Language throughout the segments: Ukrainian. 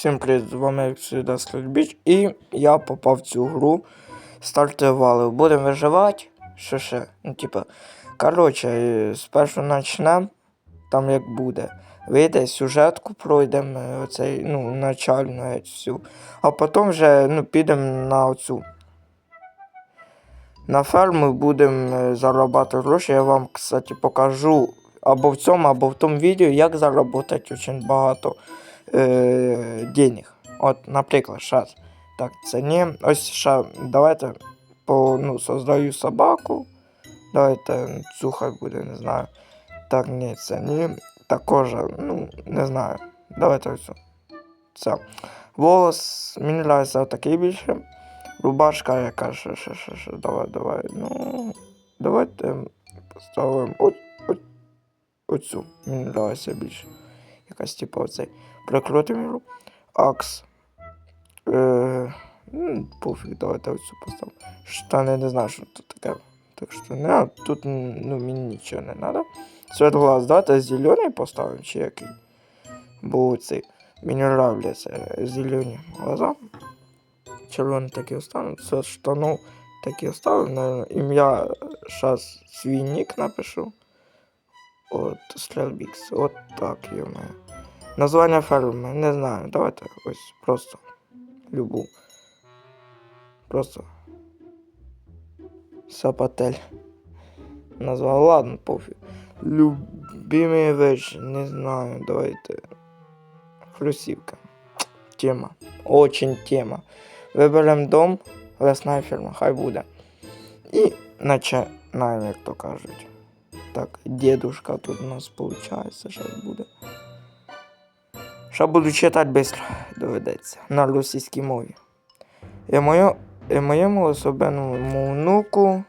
Всім привіт, з вами як завжди Скритбіч. І я попав в цю гру стартували. Будемо виживати. Що ще? Ну, типа. Коротше, е, спершу почнемо, там як буде. Вийде сюжетку, пройдемо е, оцей, ну, начальну всю. А потім вже ну, підемо на оцю. На ферму будемо е, заробляти гроші. Я вам, кстати, покажу або в цьому, або в тому відео, як заробити дуже багато е, денег. От, наприклад, зараз. Так, це ні. Ось ще давайте по, ну, создаю собаку. Давайте цю буде, не знаю. Так, ні, це ні. Також, ну, не знаю. Давайте оцю. Це. Волос, мені нравиться такий більше. Рубашка яка ще, ще, ще, ще. Давай, давай. Ну, давайте поставимо оцю. Мені нравиться більше. Якась типу оцей. Прикрутимо. Акс. Е, ну, пофіг, давайте оцю поставимо. Штани не знаю, що тут таке. Так що не, тут ну, мені нічого не треба. Цвет глаз, давайте зелений поставимо чи який. Бо цей. Мені нравляться зелені глаза. Червоні такі остану. Цвет штанов такі оставлю. Ім'я зараз свій нік напишу. От Стрелбікс. От так йому. Названня ферми, не знаю. Давайте ось просто любу. Просто. Сапатель. Назвал. Ладно, пофиг. Любимые вещи, не знаю, давайте. Красивка. Тема. Очень тема. Виберемо дом, лесна ферма, хай буде. І починаємо, як то кажуть. Так, дедушка тут у нас виходить, зараз буде. Що буду читати швидко, доведеться. На російській мові. І, моє, і моєму особенному внуку.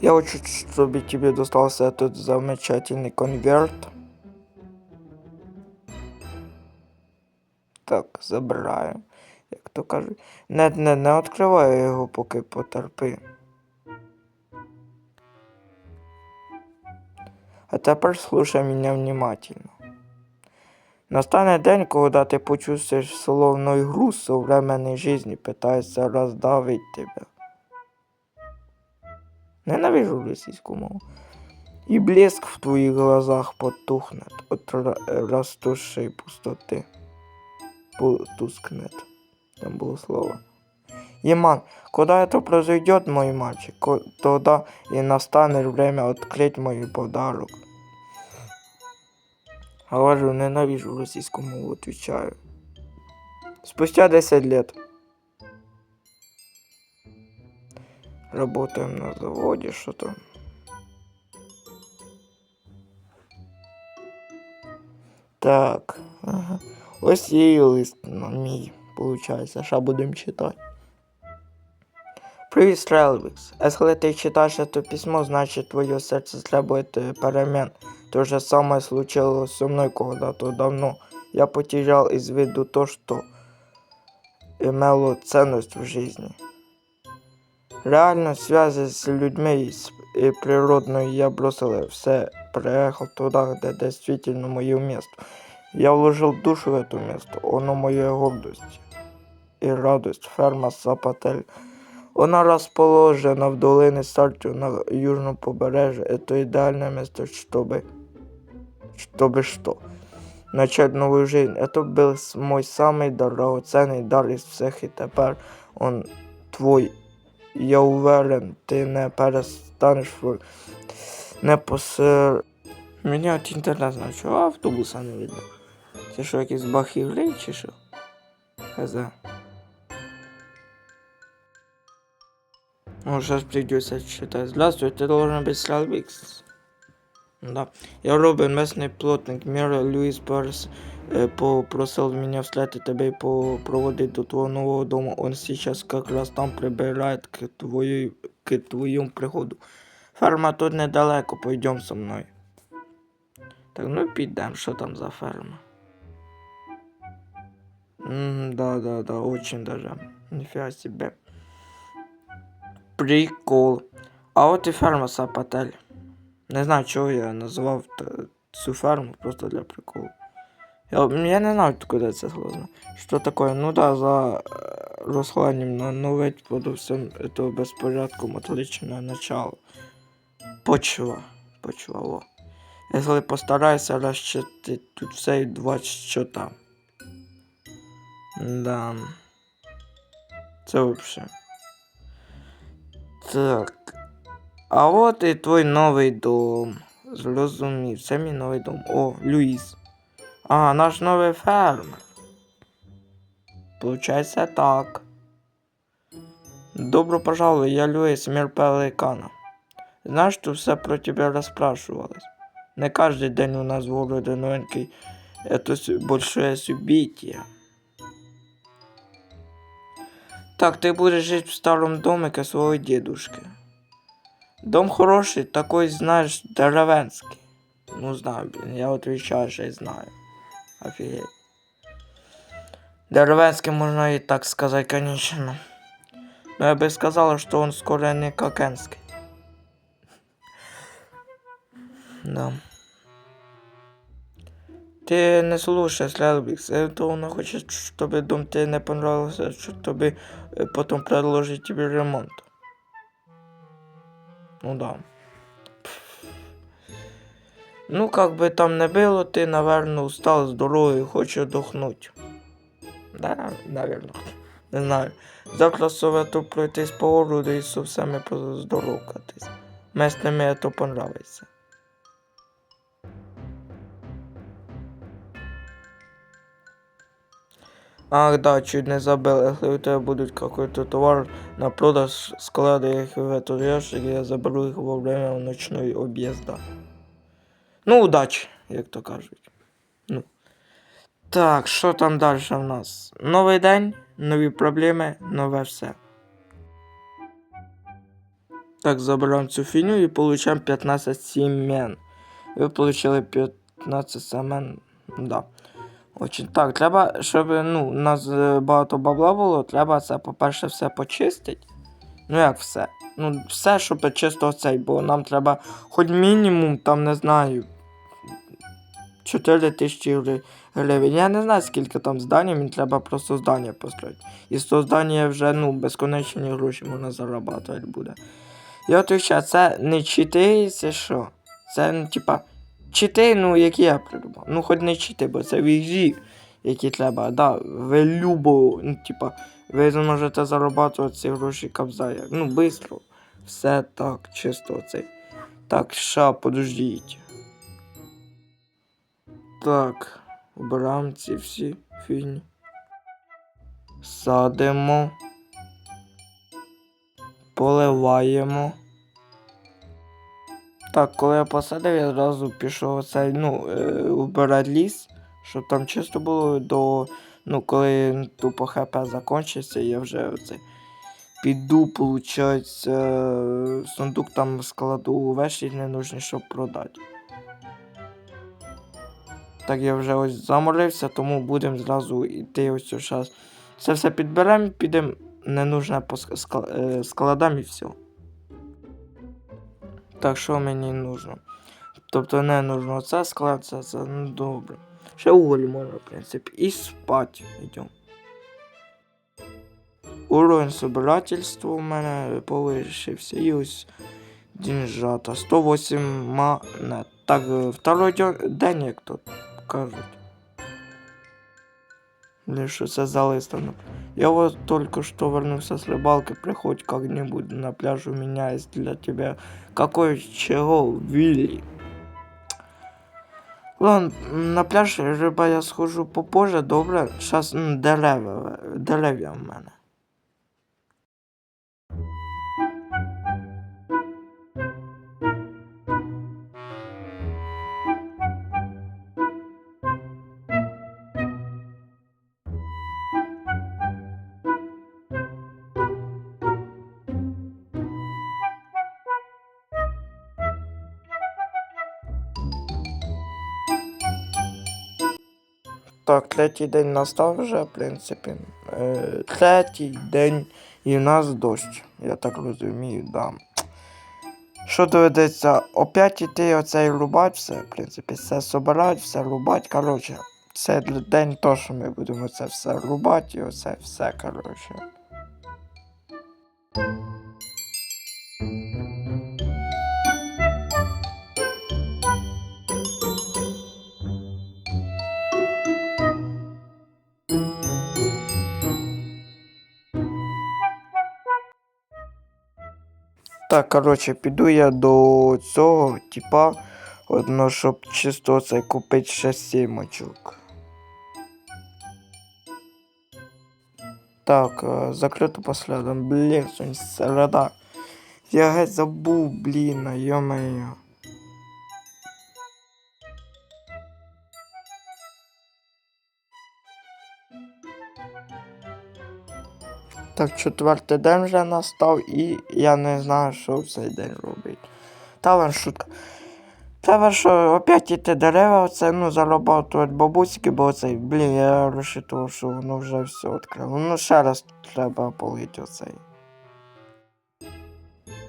Я хочу, чтобы тебе достался этот замечательный конверт. Так, забираю. Як то кажуть. Не, не, не відкриваю його, поки потерпи. А тепер слушай меня внимательно. Настанет день, когда ты почувствуешь словно груз современной жизни пытается раздавить тебя. Ненавижу російську мову. И блеск в твоих глазах потухнет от ра- растущей пустоты. Потускнет. Там было слово. Еман, когда это произойдет, мой мальчик, тогда и настанет время открыть мой подарок. Говорю, ненавижу российскую мову, отвечаю. Спустя 10 лет. Работаем на заводе, что-то. Так. Ага. Ось і лист на мій, получається. Що будемо читати. Привіт, Стрелвікс. Если ты читаешь это письмо, значит твое сердце требует э, перемен. То же самое случилось со мной когда-то давно. Я потерял из виду то, что имело ценность в жизни. Реально связи с людьми и с и природной я бросил все, приехал туда, где действительно мое место. Я вложил душу в это место, оно моя гордость и радость. Ферма Сапатель. Вона розположена в долині Сальтю на южному побережжі. Это идеальное место, чтобы... Чтобы что? Начать новую жизнь. Это был с- мой самый драгоценный дар из всех, и теперь он твой. Я уверен, ти не перестанеш в- не посер... Мені от інтернет знає, чого автобуса не видно. Це що, якийсь бах ігри чи що? Хз. Ну, сейчас придется читать. Здравствуйте, это должен быть Славикс. Да. Я Робин, местный плотник мира Луис Перс э, попросил меня встретить тебя и по- проводить до твоего нового дома. Он сейчас как раз там прибирает к, твоей, к твоему приходу. Ферма тут недалеко, пойдем со мной. Так, ну підемо, що там за ферма. М, да, да, да, очень даже. Нифига себе. Прикол. А от і ферма Сапатель. Не знаю, чого я назвав цю ферму просто для приколу. Я, я не знаю, куди це сложно. Що таке? Ну да, за е, розхланням на новий по всьому этого безпорядку отличное начало. Почва. Почва, во. Якщо постарайся розчити тут все і два що там. Да. Це вообще. Так. А от і твій новий дом. Зрозумів, це мій новий дом. О, Люїс. А, наш новий фермер. Получається так. Добро пожалуй, я Люїс, мир пеликана. Знаешь, тут все про тебя расспрашивалось. Не каждый день у нас в городе новенький. Это с- большое событие. Так, ты будешь жить в старом домике своего дедушки. Дом хороший, такой, знаешь, деревенский. Ну, знаю, блин, я отвечаю, что я знаю. Офигеть. Деревенский можно и так сказать, конечно. Но я бы сказала, что он скоро не кокенский. Да. Ти не слушай, Слелбікс. То вона хоче, щоб дом тебе не понравился, щоб тобі е, потім предложить тебе ремонт. Ну да. Ну, как бы там не было, ты, наверное, устал с дороги и хочешь отдохнуть. Да, наверное. Не знаю. Завтра советую пройтись по городу і со всеми поздоровкатись. Местными это понравится. Ах, да, чуть не забыл. Если у тебя будет какой-то товар на продаж, складывай их в этот ящик, я заберу их во время ночной об'їзда. Ну, удачі, як то кажуть. Ну. Так, що там далі в нас? Новий день, нові проблеми, нове все. Так, забираємо цю фігню і получаємо 15 сімен. Ви получили 15 семен. Да. Очень так, треба, щоб ну, у нас е, багато бабла було, треба це, по-перше, все почистити. Ну як все? Ну, все, щоб чисто цей, бо нам треба хоч мінімум, там не знаю. 4 тисячі гривень. Я не знаю, скільки там здань, мені треба просто здання построїти. І з того здання вже ну, безконечні гроші можна зарабатувати буде. І от ще, це не чити, це що? Це, ну, типа, чити, ну, які я придумав. Ну, хоч не чити, бо це віжі, які треба. Да, ви любо, ну, типа, ви зможете зарабатувати ці гроші кабзая. Ну, швидко. Все так, чисто оцей. Так, ша, подождіть. Так, обираємо ці всі фігні. Садимо. Поливаємо. Так, коли я посадив, я одразу пішов цей, ну, е, убирати ліс, щоб там чисто було до. Ну, коли тупо ХП закінчиться, я вже оцей піду, получається, в сундук там складу вещі ненужні, щоб продати. Так я вже ось заморився, тому будемо зразу йти ось зараз. Це все підберемо, підемо ненужне е, складам і все. Так, що мені нужно? Тобто не нужно це склад, це, це ну добре. Ще уголь можна, в принципі. І спать йдемо. Уровень собирательства у мене повищився. І ось дінжата. 108 монет. Так, е, второй день, як тут кажуть. Блин, что это за? Я вот только что вернулся с рыбалки. Приходь как-нибудь на пляж, у меня есть для тебя какой чего, Вилли. Ладно, на пляж рыба я схожу попозже, добре. Сейчас дерева, дерев'я в мене. Так, третій день настав вже, в принципі. Е, третій день і в нас дощ. Я так розумію, да. Що доведеться опять іти оцей рубать все, в принципі, все собирать, все рубать. Коротше, це день то, що ми будемо це все рубати, і оце все, коротше. Так, коротше, піду я до цього, типа, одно, щоб чисто це купити ще сімочок. Так, е, закрито послідом. Блін, сьогодні середа. Я геть забув, блін, йо-моє. Так, четвертий день вже настав і я не знаю, що цей день робити. Та вон шутка. Треба що опять іти дерева, оце, ну, зарабатувати бабусики, бо оцей, блін, я розчитував, що воно вже все відкрило. Ну, ще раз треба полити оцей.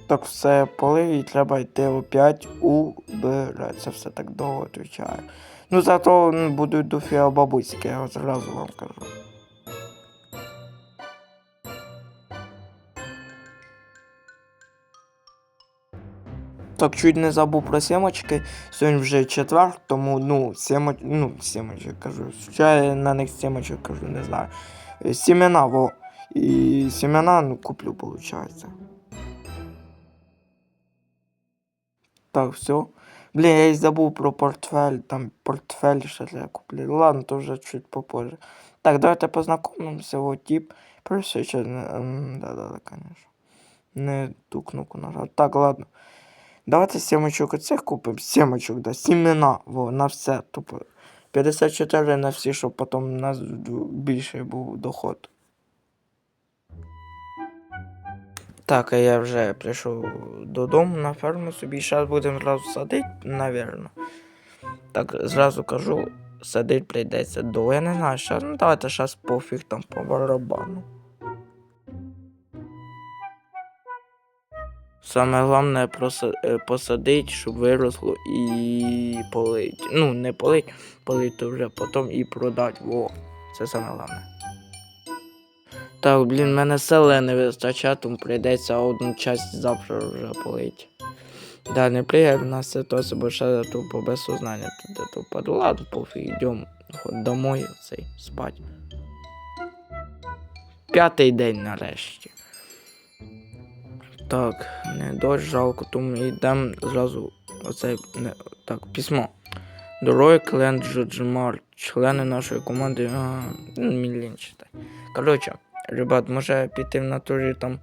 Так все полив і треба йти опять убирати. Це все так довго відвічаю. Ну зато ну, будуть дофіга бабусики, я зразу вам кажу. Так, чуть не забув про сімочки. Сьогодні вже четвер, тому ну, сімо... ну, сімочок кажу. Що я на них сімочок кажу, не знаю. Е, Сімена, во. І сімена ну, куплю, виходить. Так, все. Блін, я й забув про портфель. Там портфель ще треба купити. Ладно, то вже чуть попозже. Так, давайте познайомимося. Вот тип. Просто ще. Да-да-да, конечно. Не ту кнопку нажав. Так, ладно. Давайте сімочок оцих купимо. Сімочок, да. Сімена. Во, на все. Тупо. 54 на всі, щоб потім у нас більший був доход. Так, а я вже прийшов додому на ферму собі. Зараз будемо зразу садити, навірно. Так, зразу кажу, садить прийдеться довго. Я не знаю, що. Ну давайте зараз пофіг там по барабану. Саме головне е, посадити, щоб виросло і полить. Ну, не полить, полить то вже потім і продати. Во, це саме головне. Так, блін, мене сили не вистачає, тому прийдеться одну часть завтра вже полить. Да, не приємна в нас ситуація, бо ще тупо без сознання туди тупо. Ну ладно, пофіг, йдемо домой цей спать. П'ятий день нарешті. Так, не дощ жалко, тому йдемо зразу оцей не, так, письмо. Дорогой клен Джоджимар, члени нашої команди. Ну, читай. Коротше, ребят, може піти в натурі там,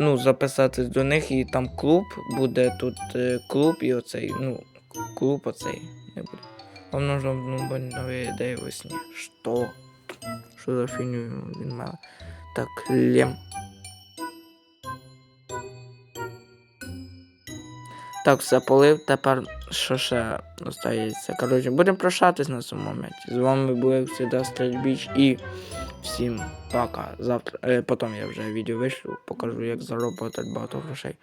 ну, записатись до них і там клуб буде тут е, клуб і оцей, ну, клуб оцей не буде. Вам нужно ну, нові ідеї весні. Що? Що за фігню він має? Так, лем. Так, все полив, тепер що ще остається. Коротше, будемо прощатись на цьому моменті. З вами був, завжди, Стрельбіч і всім пока. Завтра, е, потім я вже відео вишлю, покажу, як заробити багато грошей.